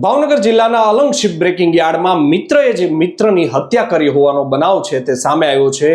ભાવનગર જિલ્લાના Alang ship breaking યાર્ડમાં મિત્રએ જે મિત્રની હત્યા કરી હોવાનો બનાવ છે તે સામે આવ્યો છે.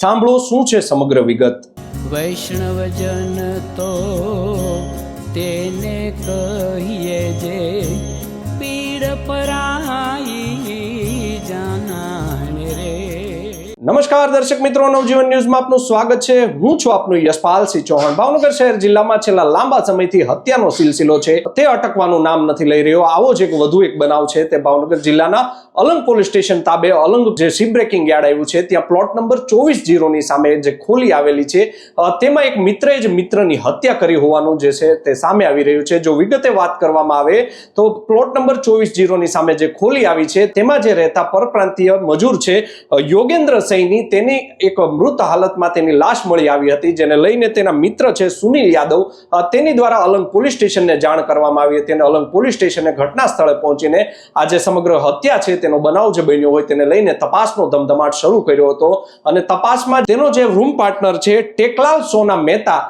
સાંભળો શું છે સમગ્ર વિગત. વૈષ્ણવજન તો તેને કહીએ જે પીડ પરાઈ નમસ્કાર દર્શક મિત્રો, નવજીવન ન્યૂઝમાં આપનું સ્વાગત છે. હું છું આપનું યશપાલસિંહ ચૌહાણ. ભાવનગર શહેર જિલ્લામાં છેલ્લા લાંબા સમયથી હત્યાનો સિલસિલો છે. તે અટકવાનું નામ નથી લઈ રહ્યો. આવો જ એક વધુ એક બનાવ છે તે ભાવનગર જિલ્લાના અલંગ પોલીસ સ્ટેશન તાબે અલંગ જે સી બ્રેકિંગ યાર્ડ આવ્યું છે, ત્યાં પ્લોટ નંબર ચોવીસ જીરોની સામે જે ખોલી આવેલી છે. તેમાં એક મિત્રએ જ મિત્રની હત્યા કરી હોવાનું જે છે તે સામે આવી રહ્યું છે. જો વિગતે વાત કરવામાં આવે, તો પ્લોટ નંબર ચોવીસ જીરોની સામે જે ખોલી આવી છે, તેમાં જે રહેતા પરપ્રાંતીય મજૂર છે યોગેન્દ્ર યોગેન્દ્ર સૈની તેની એક મૃત હાલતમાં તેની લાશ મળી આવી હતી, જેને લઈને તેના મિત્ર છે સુનિલ યાદવ તેની દ્વારા અલંગ પોલીસ સ્ટેશનને જાણ કરવામાં આવી હતી અને અલંગ પોલીસ સ્ટેશને ઘટના સ્થળે પહોંચીને આ જે સમગ્ર હત્યા છે, તેનો બનાવ જે બન્યો હોય તેને લઈને તપાસનો ધમધમાટ શરૂ કર્યો હતો. અને તપાસમાં તેનો જે રૂમ પાર્ટનર છે, ટેકલાલ સોના મહેતા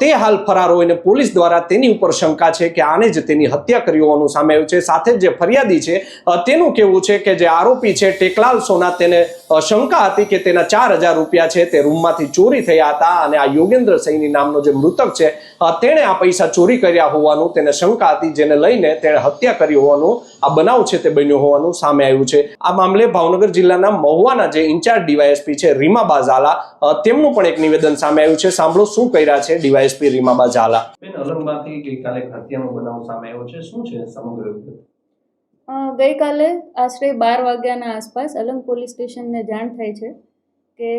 તે હાલ ફરાર હોય ને પોલીસ દ્વારા તેની ઉપર શંકા છે કે આને જ તેની હત્યા કરી હોવાનું સામે આવ્યું છે. સાથે જ ફરિયાદી છે તેનું કેવું છે કે જે આરોપી છે, ટેકલાલ સોના, તેને શંકા હતી કે તેના ચાર હજાર રૂપિયા છે તે રૂમમાંથી ચોરી થયા હતા અને આ યોગેન્દ્ર સૈની નામનો જે મૃતક છે તેણે આ પૈસા ચોરી કર્યા હોવાનું, તેને શંકા હતી, જેને લઈને તેણે હત્યા કરી હોવાનું આ બનાવ છે તે બન્યો હોવાનું સામે આવ્યું છે. આ મામલે ભાવનગર જિલ્લાના મહુવાના જે ઇન્ચાર્જ ડીવાયએસપી છે રીમાબા ઝાલા તેમનું પણ એક નિવેદન સામે આવ્યું છે. સાંભળો શું કર્યા છે ડીવાયએસપી રીમાબા ઝાલા બેન અલંગમાંથી ગઈકાલે હત્યાનો બનાવ સામે આવ્યો છે. શું છે સમગ્ર ગઈકાલે આશરે બાર વાગ્યાના આસપાસ અલંગ પોલીસ સ્ટેશનને જાણ થાય છે કે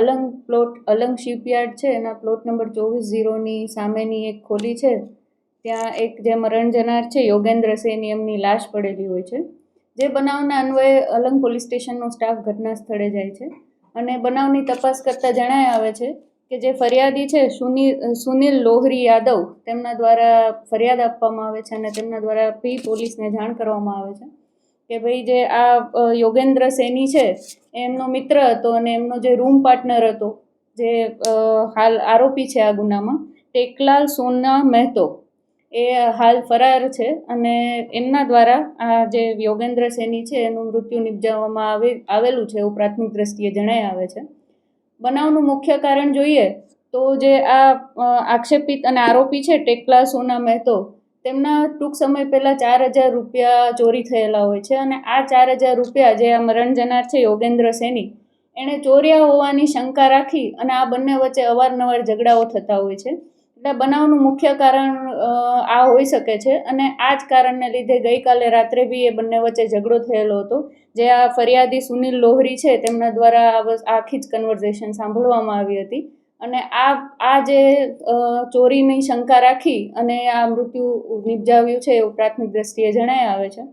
અલંગ પ્લોટ અલંગ શિપયાર્ડ છે. એના પ્લોટ નંબર ચોવીસ ઝીરોની સામેની એક ખોલી છે. ત્યાં એક જે મરણ જનાર છે, યોગેન્દ્ર સેની એમની લાશ પડેલી હોય છે. જે બનાવના અન્વયે અલંગ પોલીસ સ્ટેશનનો સ્ટાફ ઘટના સ્થળે જાય છે અને બનાવની તપાસ કરતાં જણાય આવે છે કે જે ફરિયાદી છે, સુનિલ સુનિલ લોહરી યાદવ, તેમના દ્વારા ફરિયાદ આપવામાં આવે છે અને તેમના દ્વારા પી પોલીસને જાણ કરવામાં આવે છે કે ભાઈ જે આ યોગેન્દ્ર સેની છે એમનો મિત્ર હતો અને એમનો જે રૂમ પાર્ટનર હતો, જે હાલ આરોપી છે આ ગુનામાં, ટેકલાલ સોના મહેતો. એ હાલ ફરાર છે અને એમના દ્વારા આ જે યોગેન્દ્ર સેની છે, એનું મૃત્યુ નિપજાવવામાં આવે, આવેલું છે એવું પ્રાથમિક દ્રષ્ટિએ જણાઈ આવે છે. બનાવનું મુખ્ય કારણ જોઈએ તો જે આ આક્ષેપિત અને આરોપી છે, ટેકલા સોના મહેતો, તેમના ટૂંક સમય પહેલાં ચાર હજાર રૂપિયા ચોરી થયેલા હોય છે અને આ ચાર હજાર રૂપિયા જે આ મરણ જનાર છે, યોગેન્દ્ર સેની, એણે ચોર્યા હોવાની શંકા રાખી અને આ બંને વચ્ચે અવારનવાર ઝઘડાઓ થતા હોય છે. એટલે બનાવનું મુખ્ય કારણ આ હોઈ શકે છે અને આ જ કારણને લીધે ગઈકાલે રાત્રે બી એ બંને વચ્ચે ઝઘડો થયેલો હતો, જે આ ફરિયાદી સુનિલ લોહરી છે તેમના દ્વારા આખી જ કન્વર્ઝેશન સાંભળવામાં આવી હતી અને આ આ જે ચોરીની શંકા રાખી અને આ મૃત્યુ નિપજાવ્યું છે એવું પ્રાથમિક દ્રષ્ટિએ જણાય આવે છે.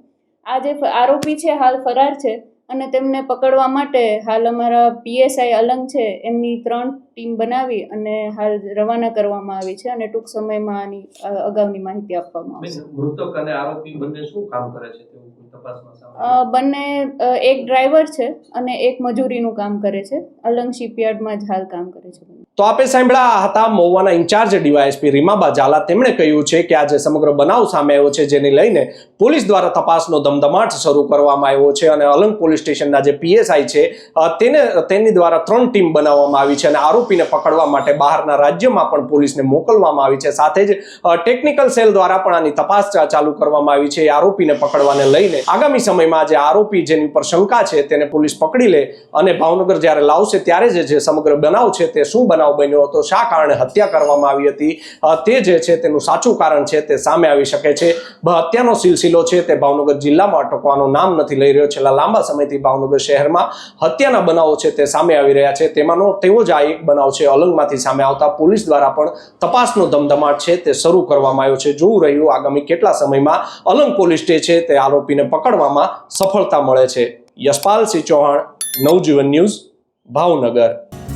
આ જે આરોપી છે, હાલ ફરાર છે અને તેમને પકડવા માટે હાલ અમારા પીએસઆઈ અલંગ છે એમની ત્રણ ટીમ બનાવી અને હાલ રવાના કરવામાં આવી છે અને ટૂંક સમયમાં આની અગાઉની માહિતી આપવામાં આવશે મૃતક અને આરોપી બંને શું કામ કરે છે બંને એક ડ્રાઈવર છે અને એક મજૂરીનું કામ કરે છે અલંગ શિપયાર્ડમાં જ હાલ કામ કરે છે બંને. તો આપે સાંભળ્યા હતા મહુવાના in charge DYSP Rimaba Jhala તેમણે કહ્યું છે કે આજે સમગ્ર બનાવ સામે આવ્યો છે, જેને લઈને પોલીસ દ્વારા તપાસનો ધમધમાટ શરૂ કરવામાં આવ્યો છે અને અલંગ પોલીસ સ્ટેશનના જે પીએસઆઈ છે તેને, તેની દ્વારા ત્રણ ટીમ બનાવવામાં આવી છે અને આરોપીને પકડવા માટે બહારના રાજ્યમાં પણ પોલીસને મોકલવામાં આવી છે. સાથે જ ટેકનિકલ સેલ દ્વારા પણ આની તપાસ ચાલુ કરવામાં આવી છે. આરોપીને પકડવાને લઈને આગામી સમયમાં જે આરોપી જેની ઉપર શંકા છે તેને પોલીસ પકડી લે અને ભાવનગર જ્યારે લાવશે, ત્યારે જે સમગ્ર બનાવ છે તે શું બનાવ બન્યો હતો. શા કારણે હત્યા કરવામાં આવી હતી? તે જે છે તેનું સાચું કારણ છે તે સામે આવી શકે છે. હત્યાનો સિલસિલો છે તે ભાવનગર જિલ્લામાં અટકવાનું નામ નથી લઈ રહ્યો. છેલ્લા લાંબા સમયથી ભાવનગર શહેરમાં હત્યાના બનાવો છે તે સામે આવી રહ્યા છે. તેમાંનો તેવો જ આ એક બનાવ છે અલંગમાંથી સામે આવતા પોલીસ દ્વારા પણ તપાસનો ધમધમાટ છે તે શરૂ કરવામાં આવ્યો છે. જોવું રહ્યું આગામી કેટલા સમયમાં અલંગ પોલીસ સ્ટે છે તે આરોપીને પકડવામાં સફળતા મળે છે. યશપાલસિંહ ચૌહાણ, નવજીવન ન્યૂઝ, ભાવનગર.